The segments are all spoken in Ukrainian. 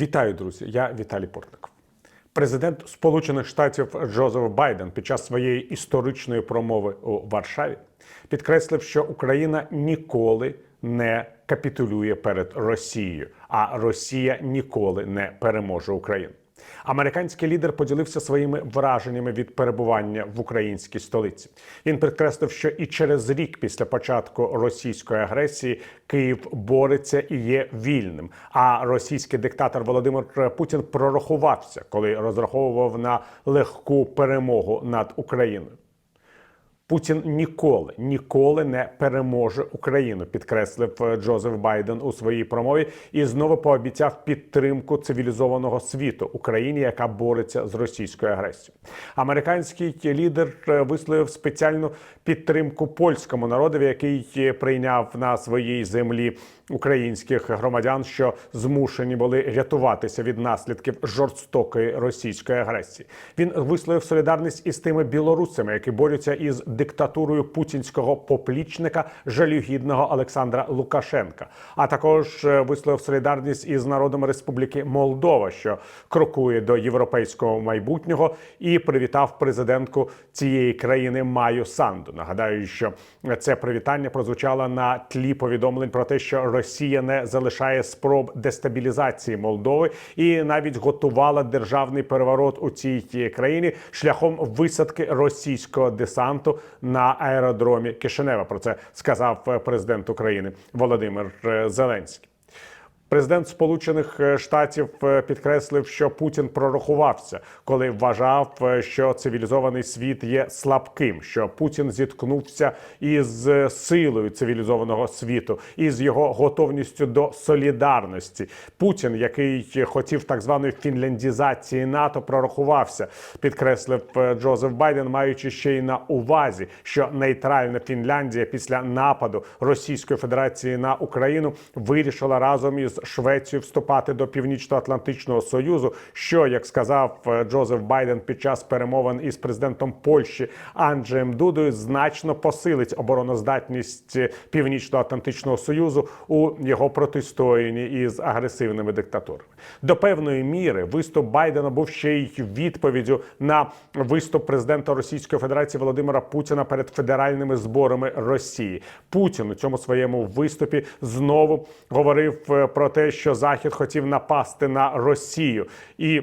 Вітаю, друзі! Я Віталій Портник. Президент Сполучених Штатів Джозеф Байден під час своєї історичної промови у Варшаві підкреслив, що Україна ніколи не капітулює перед Росією, а Росія ніколи не переможе Україну. Американський лідер поділився своїми враженнями від перебування в українській столиці. Він підкреслив, що і через рік після початку російської агресії Київ бореться і є вільним. А російський диктатор Володимир Путін прорахувався, коли розраховував на легку перемогу над Україною. Путін ніколи ніколи не переможе Україну, підкреслив е, Джозеф Байден у своїй промові і знову пообіцяв підтримку цивілізованого світу Україні, яка бореться з російською агресією. Американський лідер е, висловив спеціальну підтримку польському народові, який е, прийняв на своїй землі українських громадян, що змушені були рятуватися від наслідків жорстокої російської агресії. Він висловив солідарність із тими білорусами, які борються із диктатурою путінського поплічника жалюгідного Олександра Лукашенка. А також е, висловив солідарність із народом Республіки Молдова, що крокує до європейського майбутнього, і привітав президентку цієї країни Маю Санду. Нагадаю, що це привітання прозвучало на тлі повідомлень про те, що Росія не залишає спроб дестабілізації Молдови і навіть готувала державний переворот у цій країні шляхом висадки російського десанту на аеродромі Кишинева. Про це сказав е, президент України Володимир е, Зеленський. Президент Сполучених е, Штатів е, підкреслив, що Путін прорахувався, коли вважав, е, що цивілізований світ є слабким, що Путін зіткнувся із силою цивілізованого світу, із його готовністю до солідарності. Путін, який хотів так званої фінляндізації НАТО, прорахувався, підкреслив Джозеф Байден, маючи ще й на увазі, що нейтральна Фінляндія після нападу Російської Федерації на Україну вирішила разом із Швецією вступати до Північно-Атлантичного союзу, що як сказав е, Джозеф Байден під час перемовин із президентом Польщі Анджеєм Дудою, значно посилить обороноздатність е, Північно-Атлантичного союзу у його протистоянні із агресивними диктатурами. До певної міри виступ Байдена був ще й відповіддю на виступ президента Російської Федерації Володимира Путіна перед федеральними зборами Росії. Путін у цьому своєму виступі знову говорив е, те, що Захід хотів напасти на Росію і.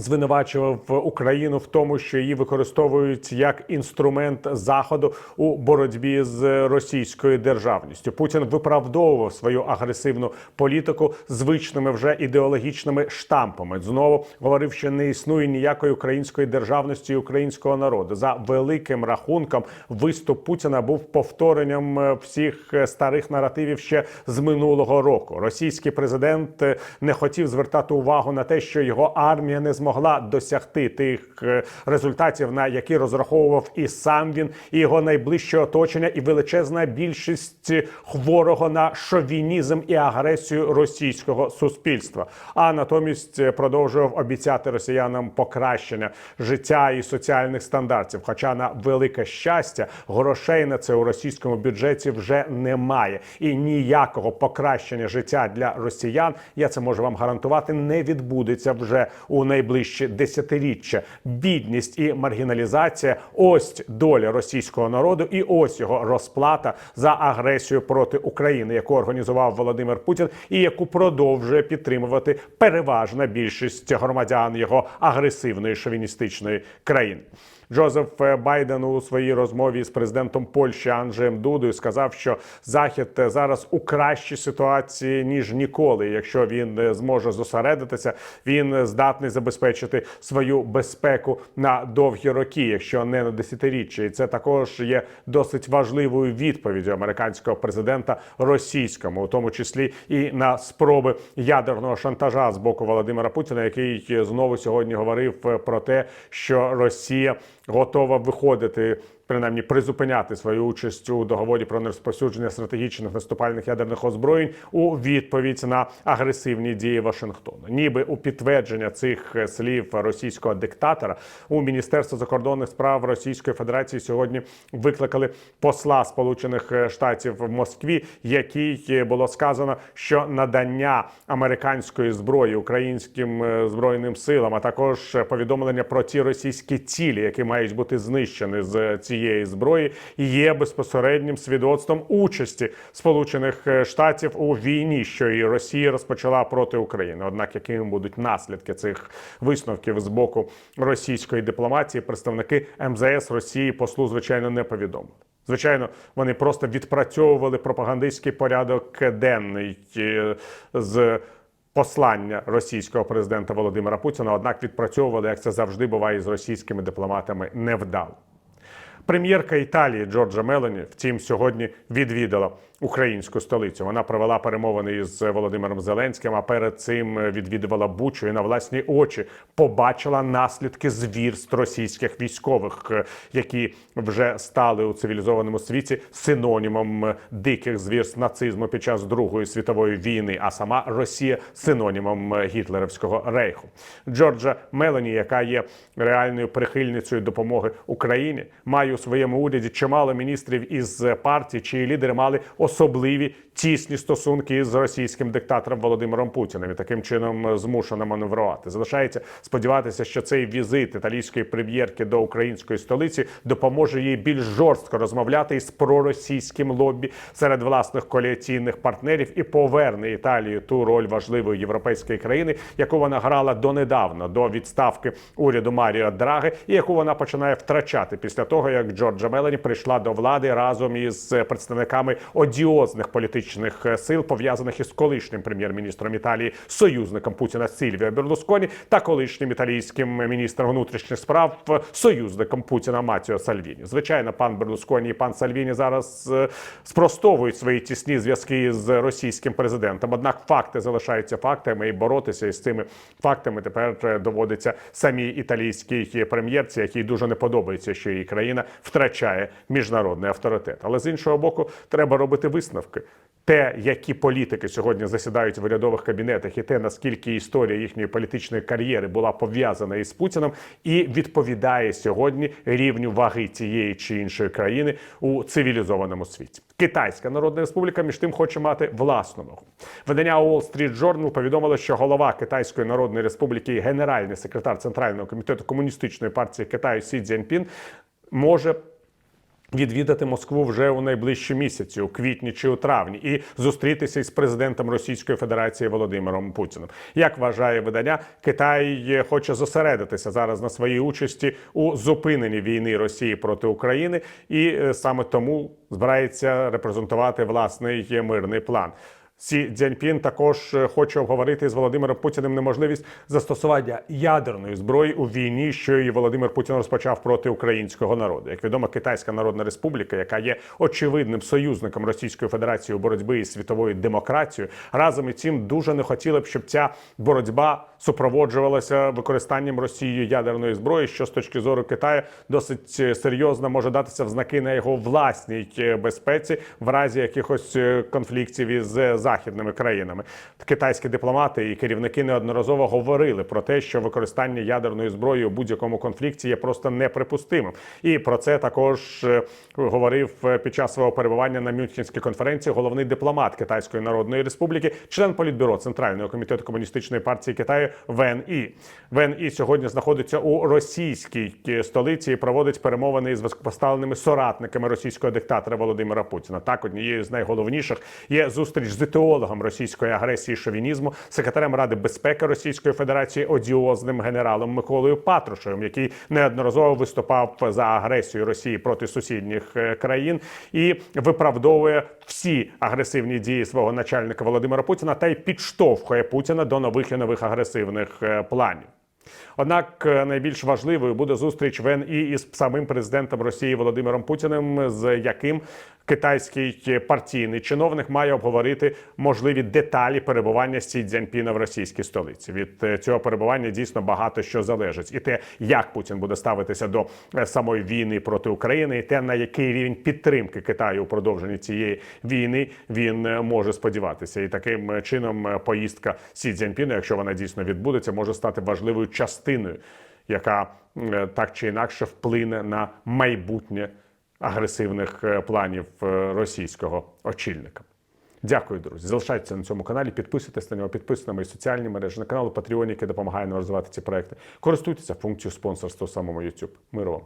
Звинувачував Україну в тому, що її використовують як інструмент заходу у боротьбі з російською державністю. Путін виправдовував свою агресивну політику звичними вже ідеологічними штампами. Знову говорив, що не існує ніякої української державності і українського народу. За великим рахунком, виступ Путіна був повторенням е, всіх е, старих наративів ще з минулого року. Російський президент е, не хотів звертати увагу на те, що його армія не змогла змогла досягти тих е, результатів, на які розраховував і сам він, і його найближче оточення, і величезна більшість хворого на шовінізм і агресію російського суспільства. А натомість е, продовжував обіцяти росіянам покращення життя і соціальних стандартів. Хоча на велике щастя, грошей на це у російському бюджеті вже немає, і ніякого покращення життя для росіян, я це можу вам гарантувати, не відбудеться вже у найближчі десятиріччя. Бідність і маргіналізація ось доля російського народу, і ось його розплата за агресію проти України, яку організував Володимир Путін, і яку продовжує підтримувати переважна більшість громадян його агресивної шовіністичної країни. Джозеф Байден у своїй розмові з президентом Польщі Анджеєм Дудою сказав, що Захід зараз у кращій ситуації ніж ніколи. Якщо він зможе зосередитися, він здатний забезпечити свою безпеку на довгі роки, якщо не на десятиріччя. І це також є досить важливою відповіддю американського президента російському, у тому числі і на спроби ядерного шантажа з боку Володимира Путіна, який знову сьогодні говорив про те, що Росія готова виходити принаймні призупиняти свою участь у договорі про нерозповсюдження стратегічних наступальних ядерних озброєнь у відповідь на агресивні дії Вашингтону. Ніби у підтвердження цих слів російського диктатора у Міністерство закордонних справ Російської Федерації сьогодні викликали посла Сполучених Штатів в Москві, який е, було сказано, що надання американської зброї українським е, збройним силам, а також повідомлення про ті російські цілі, які мають бути знищені з цієї зброї, є безпосереднім свідоцтвом участі Сполучених е, Штатів у війні, що і Росія розпочала проти України. Однак, якими будуть наслідки цих висновків з боку російської дипломатії, представники МЗС Росії послу звичайно не повідомили. Звичайно, вони просто відпрацьовували пропагандистський порядок денний е, з послання російського президента Володимира Путіна. Однак відпрацьовували, як це завжди буває з російськими дипломатами, невдало. Прем'єрка Італії Джорджа Мелоні, втім, сьогодні відвідала українську столицю. Вона провела перемовини із Володимиром Зеленським, а перед цим відвідувала Бучу і на власні очі побачила наслідки звірств російських військових, е, які вже стали у цивілізованому світі синонімом диких звірств нацизму під час Другої світової війни, а сама Росія синонімом гітлерівського рейху. Джорджа Мелоні, яка є реальною прихильницею допомоги Україні, має у своєму уряді чимало міністрів із партії, чиї лідери мали особливі тісні стосунки з російським диктатором Володимиром Путіним і таким чином змушено маневрувати. Залишається сподіватися, що цей візит італійської прем'єрки до української столиці допоможе їй більш жорстко розмовляти із проросійським лобі серед власних коаліційних партнерів і поверне Італію ту роль важливої європейської країни, яку вона грала донедавна до відставки уряду Маріо Драги, і яку вона починає втрачати після того, як Джорджа Мелані прийшла до влади разом із представниками одіозних політичних сил, пов'язаних із колишнім прем'єр-міністром Італії, союзником Путіна Сильвіо Берлусконі та колишнім італійським міністром внутрішніх справ, союзником Путіна Матіо Сальвіні. Звичайно, пан Берлусконі і пан Сальвіні зараз е, спростовують свої тісні зв'язки з російським президентом. Однак факти залишаються фактами, і боротися із цими фактами тепер е, доводиться самій італійській прем'єрці, якій дуже не подобається, що її країна втрачає міжнародний авторитет. Але з іншого боку, треба робити висновки. Те, які політики сьогодні засідають в урядових кабінетах, і те, наскільки історія їхньої політичної кар'єри була пов'язана із Путіним, і відповідає сьогодні рівню ваги цієї чи іншої країни у цивілізованому світі. Китайська Народна Республіка між тим хоче мати власну ногу. Видання Wall Street Journal повідомило, що голова Китайської Народної Республіки і генеральний секретар Центрального комітету комуністичної партії Китаю Сі Цзіньпін може відвідати Москву вже у найближчі місяці, у квітні чи у травні, і зустрітися із президентом Російської Федерації Володимиром Путіним. Як вважає видання, Китай хоче зосередитися зараз на своїй участі у зупиненні війни Росії проти України, і е, саме тому збирається репрезентувати власний мирний план. Сі Цзяньпін також е, хоче обговорити з Володимиром Путіним неможливість застосування ядерної зброї у війні, що і Володимир Путін розпочав проти українського народу. Як відомо, Китайська Народна Республіка, яка є очевидним союзником Російської Федерації у боротьбі із світовою демократією, разом із цим дуже не хотіли б, щоб ця боротьба супроводжувалася використанням Росією ядерної зброї, що з точки зору Китаю досить е, серйозно може датися в знаки на його власній е, безпеці в разі якихось конфліктів із західними країнами. Китайські дипломати і керівники неодноразово говорили про те, що використання ядерної зброї у будь-якому конфлікті є просто неприпустимим. І про це також е, говорив е, під час свого перебування на Мюнхенській конференції головний дипломат Китайської Народної Республіки, член політбюро Центрального комітету комуністичної партії Китаю Вен І. Вен І сьогодні знаходиться у російській е, столиці і проводить перемовини із високопоставленими соратниками російського диктатора Володимира Путіна. Так, однією з найголовніших є зустріч з ідеологом російської агресії шовінізму, секретарем Ради безпеки Російської Федерації, одіозним генералом Миколою Патрушевим, який неодноразово виступав за агресію Росії проти сусідніх е, країн і виправдовує всі агресивні дії свого начальника Володимира Путіна та й підштовхує Путіна до нових і нових агресивних е, планів. Однак е, найбільш важливою буде зустріч в НІ із самим президентом Росії Володимиром Путіним, з яким китайський партійний чиновник має обговорити можливі деталі перебування Сі Цзяньпіна в російській столиці. Від е, цього перебування дійсно багато що залежить, і те, як Путін буде ставитися до е, самої війни проти України, і те на який рівень підтримки Китаю у продовженні цієї війни він може сподіватися. І таким чином поїздка Сі Цзяньпіна, якщо вона дійсно відбудеться, може стати важливою частиною, яка е, так чи інакше вплине на майбутнє агресивних е, планів е, російського очільника. Дякую, друзі. Залишайтеся на цьому каналі, підписуйтесь на нього, підписуйтесь на мої соціальні мережі, на канал Patreon, який допомагає нам розвивати ці проекти. Користуйтеся функцією спонсорства в самому YouTube. Миру вам!